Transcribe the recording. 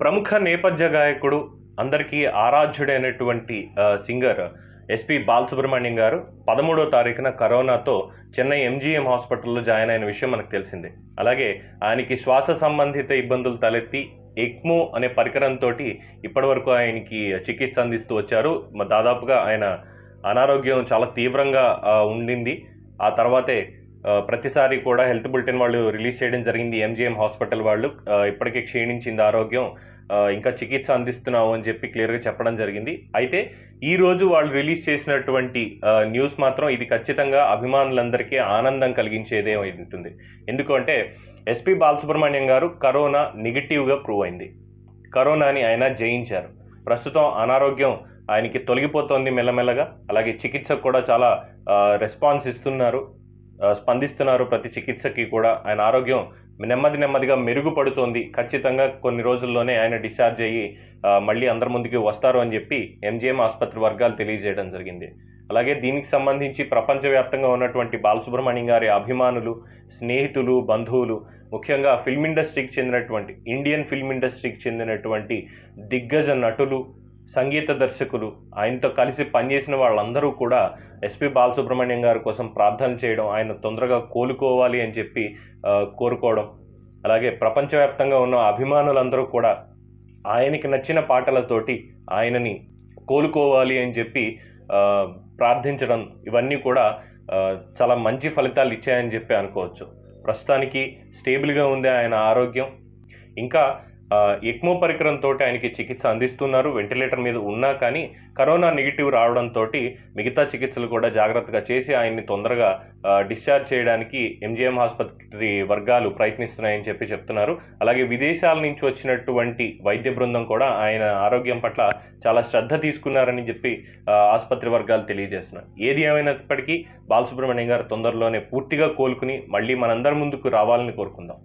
ప్రముఖ నేపథ్య గాయకుడు అందరికీ ఆరాధ్యుడైనటువంటి సింగర్ ఎస్పి బాలసుబ్రహ్మణ్యం గారు పదమూడో తారీఖున కరోనాతో చెన్నై ఎంజీఎం హాస్పిటల్లో జాయిన్ అయిన విషయం మనకు తెలిసిందే. అలాగే ఆయనకి శ్వాస సంబంధిత ఇబ్బందులు తలెత్తి ఎక్మో అనే పరికరంతో ఇప్పటివరకు ఆయనకి చికిత్స అందిస్తూ వచ్చారు. దాదాపుగా ఆయన అనారోగ్యం చాలా తీవ్రంగా ఉండింది. ఆ తర్వాతే ప్రతిసారి కూడా హెల్త్ బులెటిన్ వాళ్ళు రిలీజ్ చేయడం జరిగింది. ఎంజిఎం హాస్పిటల్ వాళ్ళు ఇప్పటికే క్షీణించింది ఆరోగ్యం ఇంకా చికిత్స అందిస్తున్నాము అని చెప్పి క్లియర్గా చెప్పడం జరిగింది. అయితే ఈ రోజు వాళ్ళు రిలీజ్ చేసినటువంటి న్యూస్ మాత్రం ఇది ఖచ్చితంగా అభిమానులందరికీ ఆనందం కలిగించేదే ఉంటుంది. ఎందుకంటే ఎస్పి బాలసుబ్రహ్మణ్యం గారు కరోనా నెగిటివ్గా ప్రూవ్ అయింది. కరోనాని ఆయన జయించారు. ప్రస్తుతం అనారోగ్యం ఆయనకి తొలగిపోతోంది మెల్లమెల్లగా. అలాగే చికిత్సకు కూడా చాలా రెస్పాన్స్ ఇస్తున్నారు. స్పందిస్తున్నారు ప్రతి చికిత్సకి కూడా. ఆయన ఆరోగ్యం నెమ్మది నెమ్మదిగా మెరుగుపడుతోంది. ఖచ్చితంగా కొన్ని రోజుల్లోనే ఆయన డిశ్చార్జ్ అయ్యి మళ్ళీ అందరి ముందుకి వస్తారు అని చెప్పి ఎంజిఎం ఆసుపత్రి వర్గాలు తెలియజేయడం జరిగింది. అలాగే దీనికి సంబంధించి ప్రపంచవ్యాప్తంగా ఉన్నటువంటి బాలసుబ్రహ్మణ్యం గారి అభిమానులు స్నేహితులు బంధువులు ముఖ్యంగా ఫిల్మ్ ఇండస్ట్రీకి చెందినటువంటి ఇండియన్ ఫిల్మ్ ఇండస్ట్రీకి చెందినటువంటి దిగ్గజ నటులు సంగీత దర్శకులు ఆయనతో కలిసి పనిచేసిన వాళ్ళందరూ కూడా ఎస్పి బాలసుబ్రహ్మణ్యం గారి కోసం ప్రార్థనలు చేయడం ఆయన తొందరగా కోలుకోవాలి అని చెప్పి కోరుకోవడం అలాగే ప్రపంచవ్యాప్తంగా ఉన్న అభిమానులందరూ కూడా ఆయనకి నచ్చిన పాటలతోటి ఆయనని కోలుకోవాలి అని చెప్పి ప్రార్థించడం ఇవన్నీ కూడా చాలా మంచి ఫలితాలు ఇచ్చాయని చెప్పి అనుకోవచ్చు. ప్రస్తుతానికి స్టేబుల్గా ఉంది ఆయన ఆరోగ్యం. ఇంకా ఎక్మో పరికరంతో ఆయనకి చికిత్స అందిస్తున్నారు. వెంటిలేటర్ మీద ఉన్నా కానీ కరోనా నెగిటివ్ రావడంతో మిగతా చికిత్సలు కూడా జాగ్రత్తగా చేసి ఆయన్ని తొందరగా డిశ్చార్జ్ చేయడానికి ఎంజీఎం ఆసుపత్రి వర్గాలు ప్రయత్నిస్తున్నాయని చెప్పి చెప్తున్నారు. అలాగే విదేశాల నుంచి వచ్చినటువంటి వైద్య బృందం కూడా ఆయన ఆరోగ్యం పట్ల చాలా శ్రద్ధ తీసుకున్నారని చెప్పి ఆసుపత్రి వర్గాలు తెలియజేస్తున్నారు ఏది ఏమైనప్పటికీ బాలసుబ్రహ్మణ్యం గారు తొందరలోనే పూర్తిగా కోలుకుని మళ్ళీ మనందరి ముందుకు రావాలని కోరుకుందాం.